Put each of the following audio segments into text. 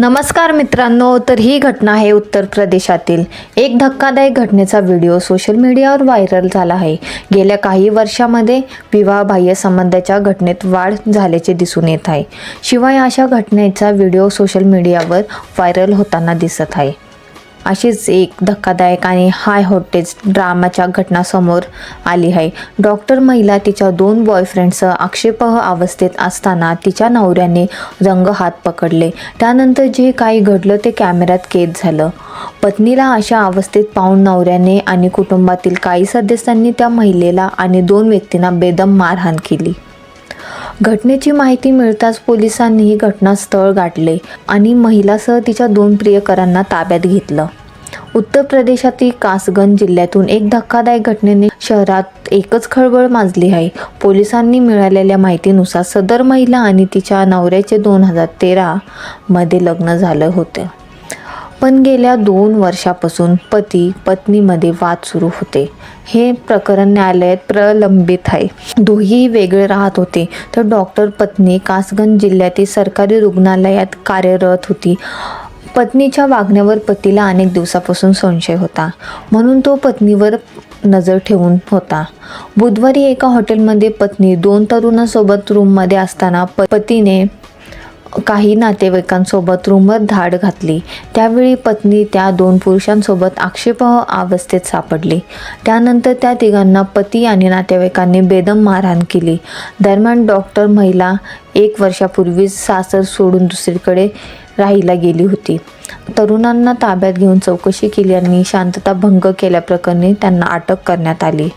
नमस्कार मित्रांनो तर ही घटना आहे उत्तर प्रदेशातील. एक धक्कादायक घटनेचा व्हिडिओ सोशल मीडियावर व्हायरल झाला आहे. गेल्या काही वर्षामध्ये विवाहबाह्य संबंधाच्या घटनेत वाढ झाल्याचे दिसून येत आहे. शिवाय अशा घटनेचा व्हिडिओ सोशल मीडियावर व्हायरल होताना दिसत आहे. अशीच एक धक्कादायक आणि हाय होटेज ड्रामाच्या घटना समोर आली आहे. डॉक्टर महिला तिच्या दोन बॉयफ्रेंडसह आक्षेपह अवस्थेत असताना तिच्या नवऱ्याने रंग हात पकडले. त्यानंतर जे काही घडलं ते कॅमेऱ्यात कैद झालं. पत्नीला अशा अवस्थेत पाहून नवऱ्याने आणि कुटुंबातील काही सदस्यांनी त्या महिलेला आणि दोन व्यक्तींना बेदम मारहाण केली. घटनेची माहिती मिळताच पोलिसांनी घटनास्थळ गाठले आणि महिलासह तिच्या दोन प्रियकरांना ताब्यात घेतलं. उत्तर प्रदेशातील कासगंज जिल्ह्यातून एक धक्कादायक घटनेने शहरात एकच खळबळ माजली आहे. पोलिसांनी मिळालेल्या माहितीनुसार सदर महिला आणि तिच्या नवऱ्याचे दोन हजार तेरामध्ये लग्न झालं होतं. पण गेल्या दोन वर्षापासून पती पत्नीमध्ये वाद सुरू होते. हे प्रकरण न्यायालयात प्रलंबित आहे. दोही वेगळे राहत होते. तर डॉक्टर पत्नी कासगंज जिल्ह्यातील सरकारी रुग्णालयात कार्यरत होती. पत्नीच्या वागण्यावर पतीला अनेक दिवसापासून संशय होता. म्हणून तो पत्नीवर नजर ठेवून होता. बुधवारी एका हॉटेलमध्ये पत्नी दोन तरुणांसोबत रूममध्ये असताना पतीने काही नातेवाईकांसोबत रूमवर धाड घातली. त्यावेळी पत्नी त्या दोन पुरुषांसोबत आक्षेपार्ह अवस्थेत सापडली. त्यानंतर त्या तिघांना पती आणि नातेवाईकांनी बेदम मारहाण केली. दरम्यान डॉक्टर महिला एक वर्षापूर्वीच सासर सोडून दुसरीकडे राहायला गेली होती. तरुणांना ताब्यात घेऊन चौकशी केली आणि शांतता भंग केल्याप्रकरणी त्यांना अटक करण्यात आली.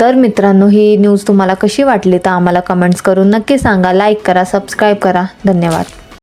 तर मित्रांनो ही न्यूज तुम्हाला कशी वाटली? तर आम्हाला कमेंट्स करून नक्की सांगा. लाईक करा सबस्क्राईब करा. धन्यवाद.